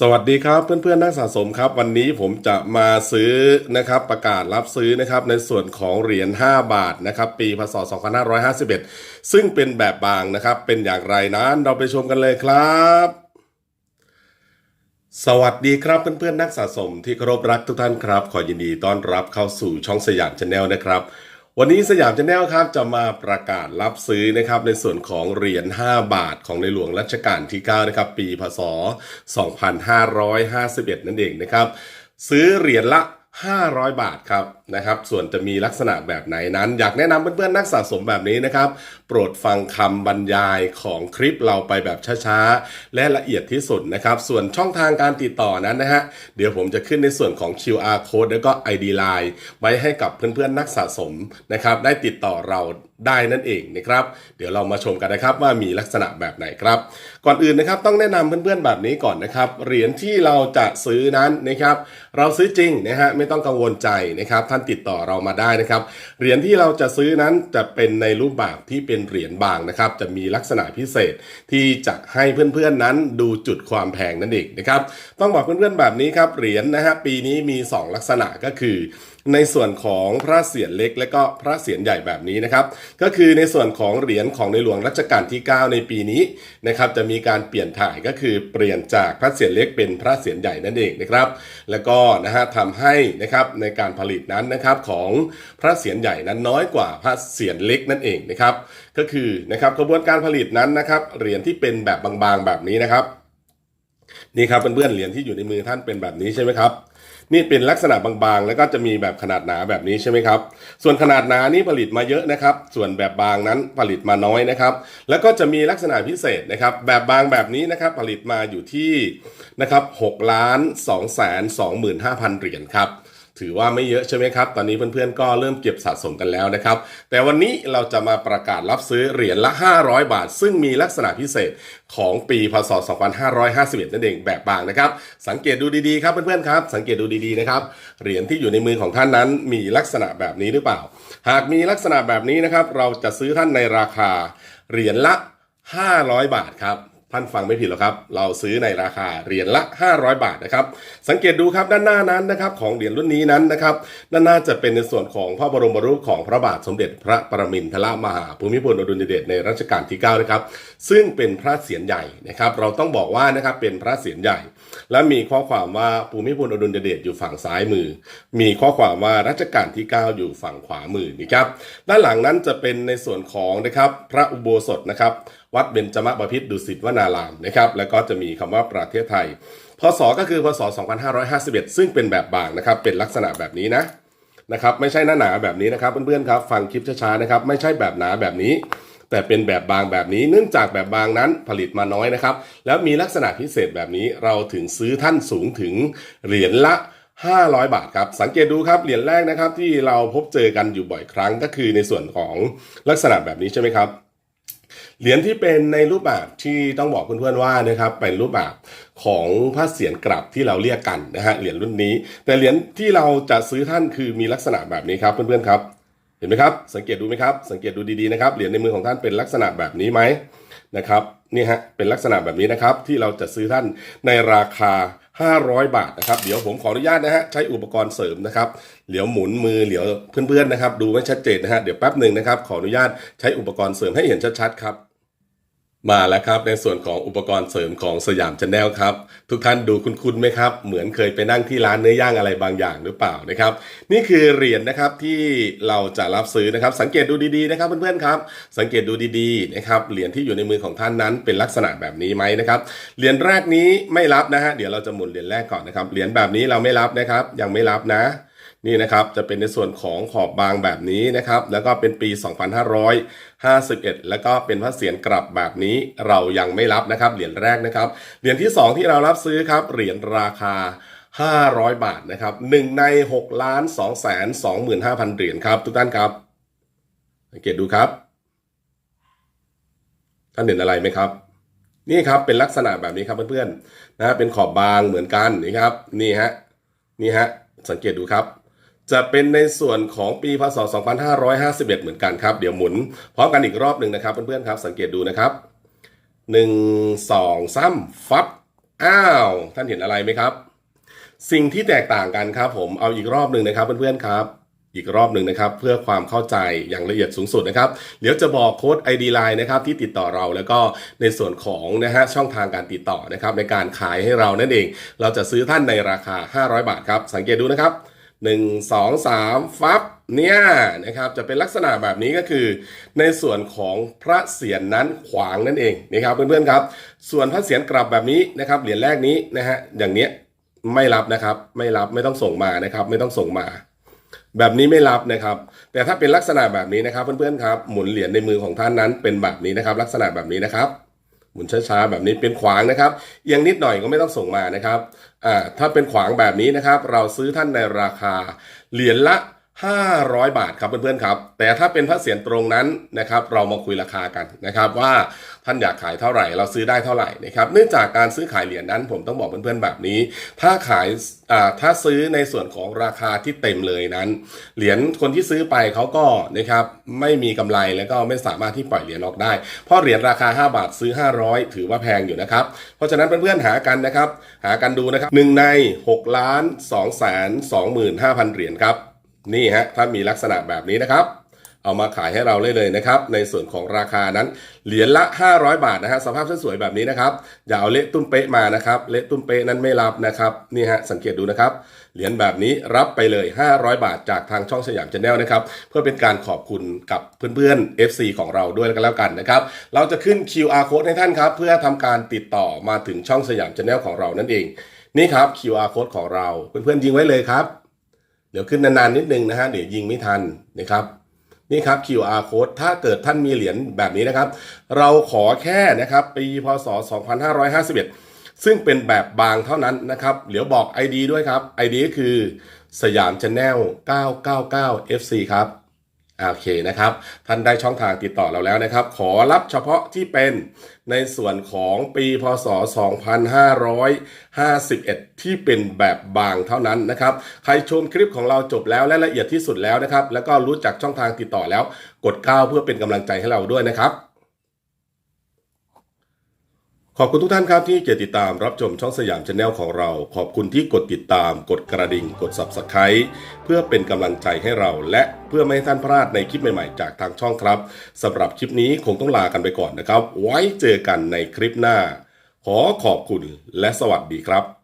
สวัสดีครับเพื่อนๆนักสะสมครับ วันนี้ผมจะมาซื้อนะครับประกาศรับซื้อนะครับในส่วนของเหรียญ 5 บาทนะครับปีพศ 2551 ซึ่งเป็นแบบบางนะครับเป็นอย่างไรนั้นเราไปชมกันเลยครับ สวัสดีครับเพื่อนๆนักสะสมที่เคารพรักทุกท่านครับ ขอยินดีต้อนรับเข้าสู่ช่องสยามชาแนลนะครับ วันนี้สยามชาแนลครับจะมาประกาศรับซื้อนะครับในส่วนของเหรียญ 5 บาทของในหลวงรัชกาลที่ 9 นะครับ ปีพศ 2551 นั่นเองนะครับ ซื้อเหรียญละ 500 บาทครับนะครับ ส่วนจะมีลักษณะแบบไหนนั้น อยากแนะนำเพื่อนๆนักสะสมแบบนี้นะครับ โปรดฟังคำบรรยายของคลิปเราไปแบบช้าๆ และละเอียดที่สุดนะครับ ส่วนช่องทางการติดต่อนั้นนะฮะ เดี๋ยวผมจะขึ้นในส่วนของ QR code แล้วก็ ID Line ไว้ให้กับเพื่อนๆนักสะสมนะครับ ได้ติดต่อเราได้นั่นเองนะครับ เดี๋ยวเรามาชมกันนะครับว่ามีลักษณะแบบไหนครับ ก่อนอื่นนะครับต้องแนะนำเพื่อนๆแบบนี้ก่อนนะครับเหรียญที่เราจะซื้อนั้นนะครับ เราซื้อจริงนะฮะไม่ต้องกังวลใจนะครับท่านติดต่อเรามาได้นะครับ เหรียญที่เราจะซื้อนั้นจะเป็นในรูปแบบที่เป็นเหรียญบางนะครับ จะมีลักษณะพิเศษที่จะให้เพื่อนๆนั้นดูจุดความแพงนั่นเองนะครับ ต้องบอกเพื่อนๆแบบนี้ครับ เหรียญนะฮะปีนี้มี 2 ลักษณะก็คือ ในส่วนของพระเศียรเล็กและก็พระเศียรใหญ่แบบนี้นะครับ ก็คือในส่วนของเหรียญของในหลวงรัชกาลที่ 9 ในปีนี้นะครับจะมีการเปลี่ยนถ่ายก็คือเปลี่ยนจากพระเศียรเล็กเป็นพระเศียรใหญ่นั่นเองนะครับ แล้วก็นะฮะทำให้นะครับในการผลิตนั้นนะครับของพระเศียรใหญ่นั้นน้อยกว่าพระเศียรเล็กนั่นเองนะครับก็คือนะครับกระบวนการผลิตนั้นนะครับเหรียญที่เป็นแบบบางๆแบบนี้นะครับนี่ครับเพื่อนๆเหรียญที่อยู่ในมือท่านเป็นแบบนี้ใช่ไหมครับ นี่เป็นลักษณะบางๆ แล้วก็จะมีแบบขนาดหนาแบบนี้ใช่ไหมครับ ส่วนขนาดหนานี่ผลิตมาเยอะนะครับ ส่วนแบบบางนั้นผลิตมาน้อยนะครับ แล้วก็จะมีลักษณะพิเศษนะครับ แบบบางแบบนี้นะครับผลิตมาอยู่ที่นะครับหกล้านสองแสนสองหมื่นห้าพันเหรียญครับ ถือว่าไม่เยอะใช่ไหมครับ ตอนนี้เพื่อนๆก็เริ่มเก็บสะสมกันแล้วนะครับ แต่วันนี้เราจะมาประกาศรับซื้อเหรียญละ 500 บาท ซึ่งมีลักษณะพิเศษของปีพศ 2551 นั่นเองแบบบางนะครับ สังเกตดูดีๆครับเพื่อนๆครับ สังเกตดูดีๆนะครับ เหรียญที่อยู่ในมือของท่านนั้นมีลักษณะแบบนี้หรือเปล่า หากมีลักษณะแบบนี้นะครับ เราจะซื้อท่านในราคาเหรียญละ 500 บาทครับ ท่านฟังไม่ผิดหรอกครับ เราซื้อในราคาเหรียญละ 500 บาทนะครับ สังเกตดูครับด้านหน้านั้นนะครับของเหรียญรุ่นนี้นั้นนะครับด้านหน้าจะเป็นในส่วนของพระบรมรูปของพระบาทสมเด็จพระปรมินทรมหาภูมิพลอดุลยเดชในรัชกาลที่9นะครับ ซึ่งเป็นพระเศียรใหญ่นะครับ เราต้องบอกว่านะครับเป็นพระเศียรใหญ่ และมีข้อความว่าภูมิพลอดุลยเดชอยู่ฝั่งซ้ายมือ มีข้อความว่ารัชกาลที่ 9 อยู่ฝั่งขวามือนะครับด้านหลังนั้นจะเป็นในส่วนของนะครับพระอุโบสถนะครับวัดเบญจมบพิตรดุสิตวนารามนะครับแล้วก็จะมีคำว่าประเทศไทย พศก็คือพศ 2551 ซึ่งเป็นแบบบางนะครับเป็นลักษณะแบบนี้นะนะครับไม่ใช่หน้าหนาแบบนี้นะครับเพื่อนๆครับฟังคลิปช้าๆนะครับไม่ใช่แบบหนาแบบนี้ แต่เป็นแบบบางแบบนี้ เนื่องจากแบบบางนั้นผลิตมาน้อยนะครับ แล้วมีลักษณะพิเศษแบบนี้เราถึงซื้อท่านสูงถึงเหรียญละ500 บาทครับ สังเกตดูครับ เหรียญแรกนะครับที่เราพบเจอกันอยู่บ่อยครั้งก็คือในส่วนของลักษณะแบบนี้ใช่ไหมครับ เหรียญที่เป็นในรูปแบบที่ต้องบอกเพื่อนๆว่านะครับเป็นรูปแบบของพระเสียรกลับที่เราเรียกกันนะฮะเหรียญรุ่นนี้ แต่เหรียญที่เราจะซื้อท่านคือมีลักษณะแบบนี้ครับเพื่อนๆครับ เห็นไหมครับ สังเกตดูไหมครับ สังเกตดูดีๆนะครับเหรียญในมือของท่านเป็นลักษณะแบบนี้ไหมนะครับ นี่ฮะเป็นลักษณะแบบนี้นะครับที่เราจะซื้อท่านในราคา 500 บาทนะครับ เดี๋ยวผมขออนุญาตนะฮะใช้อุปกรณ์เสริมนะครับเหลียวหมุนมือเหลียวเพื่อนๆนะครับ ดูไม่ชัดเจนนะฮะเดี๋ยวแป๊บหนึ่งนะครับขออนุญาตใช้อุปกรณ์เสริมให้เห็นชัดๆครับ มาแล้วครับในส่วนของอุปกรณ์เสริมของสยามชาแนลครับ ทุกท่านดูคุ้นๆไหมครับ เหมือนเคยไปนั่งที่ร้านเนื้อย่างอะไรบางอย่างหรือเปล่านะครับ นี่คือเหรียญนะครับที่เราจะรับซื้อนะครับ สังเกตดูดีๆนะครับเพื่อนๆครับ สังเกตดูดีๆนะครับเหรียญที่อยู่ในมือของท่านนั้นเป็นลักษณะแบบนี้ไหมนะครับเหรียญแรกนี้ไม่รับนะฮะเดี๋ยวเราจะหมุนเหรียญแรกก่อนนะครับเหรียญแบบนี้เราไม่รับนะครับ ยังไม่รับนะ นี่นะครับจะเป็นในส่วนของขอบบางแบบนี้นะครับ แล้วก็เป็นปี 2551 แล้วก็เป็นพระเศียรกลับแบบนี้เรายังไม่รับนะครับเหรียญแรกนะครับเหรียญที่ 2 ที่เรารับซื้อครับเหรียญราคา500 บาทนะครับ1ใน 6 ล้าน2แสน25,000 เหรียญครับ ทุกท่านครับ สังเกตดูครับ ท่านเห็นอะไรไหมครับ นี่ครับเป็นลักษณะแบบนี้ครับเพื่อนๆนะเป็นขอบบางเหมือนกันนี่ครับ นี่ฮะนี่ฮะสังเกตดูครับ จะเป็นในส่วนของปีพศ 2551 เหมือนกันครับ เดี๋ยวหมุนพร้อมกันอีกรอบหนึ่งนะครับ เพื่อนๆครับ สังเกตดูนะครับ 1 2 3 ฟับ อ้าว ท่านเห็นอะไรไหมครับ สิ่งที่แตกต่างกันครับ ผมเอาอีกรอบหนึ่งนะครับเพื่อนๆครับอีกรอบหนึ่งนะครับ เพื่อความเข้าใจอย่างละเอียดสูงสุดนะครับ เดี๋ยวจะบอกโค้ด ID Line นะครับที่ติดต่อเราแล้วก็ในส่วนของนะฮะช่องทางการติดต่อนะครับในการขายให้เรานั่นเอง เราจะซื้อท่านในราคา 500 บาทครับ สังเกตดูนะครับ 1 2 3ฟับเนี่ยนะครับจะเป็นลักษณะแบบนี้ก็คือ ในส่วนของพระเศียรนั้นขวางนั่นเองนะครับเพื่อนๆครับ ส่วนพระเศียรกลับแบบนี้นะครับเหรียญแรกนี้นะฮะอย่างเนี้ยไม่รับนะครับไม่รับไม่ต้องส่งมานะครับไม่ต้องส่งมา แบบนี้ไม่รับนะครับ แต่ถ้าเป็นลักษณะแบบนี้นะครับเพื่อนๆครับหมุนเหรียญในมือของท่านนั้นเป็นแบบนี้นะครับ ลักษณะแบบนี้นะครับ หมุนช้าๆแบบนี้เป็นขวางนะครับเอียงนิดหน่อยก็ไม่ต้องส่งมานะครับอ่าถ้าเป็นขวางแบบนี้นะครับ เราซื้อท่านในราคาเหรียญละ 500 บาทครับเพื่อนๆครับ แต่ถ้าเป็นพระเศียรตรงนั้นนะครับ เรามาคุยราคากันนะครับว่า ท่านอยากขายเท่าไหร่ เราซื้อได้เท่าไหร่นะครับเนื่องจากการซื้อขายเหรียญนั้นผมต้องบอกเพื่อนๆแบบนี้ ถ้าขายอ่าถ้าซื้อในส่วนของราคาที่เต็มเลยนั้น เหรียญคนที่ซื้อไปเขาก็นะครับไม่มีกำไรแล้วก็ไม่สามารถที่ปล่อยเหรียญออกได้ เพราะเหรียญราคา 5 บาทซื้อ 500 ถือว่าแพงอยู่นะครับ เพราะฉะนั้นเพื่อนๆหากันนะครับ หากันดูนะครับหนึ่งใน6ล้าน2แสน25,000 เหรียญครับ นี่ฮะถ้ามีลักษณะแบบนี้นะครับ เอามาขายให้เราเลยเลยนะครับ ในส่วนของราคานั้น เหรียญละ 500 บาทนะฮะสภาพสวยๆแบบนี้นะครับ อย่าเอาเละตุ้มเป๊ะมานะครับ เละตุ้มเป๊ะนั้นไม่รับนะครับนี่ฮะสังเกตดูนะครับเหรียญแบบนี้รับไปเลย 500 บาทจากทางช่องสยามชาแนลนะครับ เพื่อเป็นการขอบคุณกับเพื่อนๆ FC ของเราด้วยกันแล้วกันนะครับ เราจะขึ้น QR code ให้ท่านครับ เพื่อทำการติดต่อมาถึงช่องสยามชาแนลของเรานั่นเอง นี่ครับ QR code ของเราเพื่อนๆยิงไว้เลยครับ เดี๋ยวขึ้นนานๆนิดนึงนะฮะเดี๋ยวยิงไม่ทันนะครับ นี่ครับ QR code ถ้าเกิดท่านมีเหรียญแบบนี้นะครับ เราขอแค่นะครับปีพศ 2551 ซึ่งเป็นแบบบางเท่านั้นนะครับเดี๋ยวบอก ID ด้วยครับ ID ก็คือสยามชนแนล999 FC ครับ โอเคนะครับ ท่านได้ช่องทางติดต่อเราแล้วนะครับ ขอรับเฉพาะที่เป็นในส่วนของปีพศ 2551 ที่เป็นแบบบางเท่านั้นนะครับ ใครชมคลิปของเราจบแล้วและละเอียดที่สุดแล้วนะครับ แล้วก็รู้จักช่องทางติดต่อแล้ว กดก้าวเพื่อเป็นกำลังใจให้เราด้วยนะครับ ขอบคุณทุกท่านครับที่เกียรติดตามรับชมช่องสยามชาแนลของเรา ขอบคุณที่กดติดตาม กดกระดิ่ง กด Subscribe เพื่อเป็นกำลังใจให้เรา และเพื่อไม่ให้ท่านพลาดในคลิปใหม่ๆ จากทางช่องครับสำหรับคลิปนี้คงต้องลากันไปก่อนนะครับ ไว้เจอกันในคลิปหน้า ขอขอบคุณและสวัสดีครับ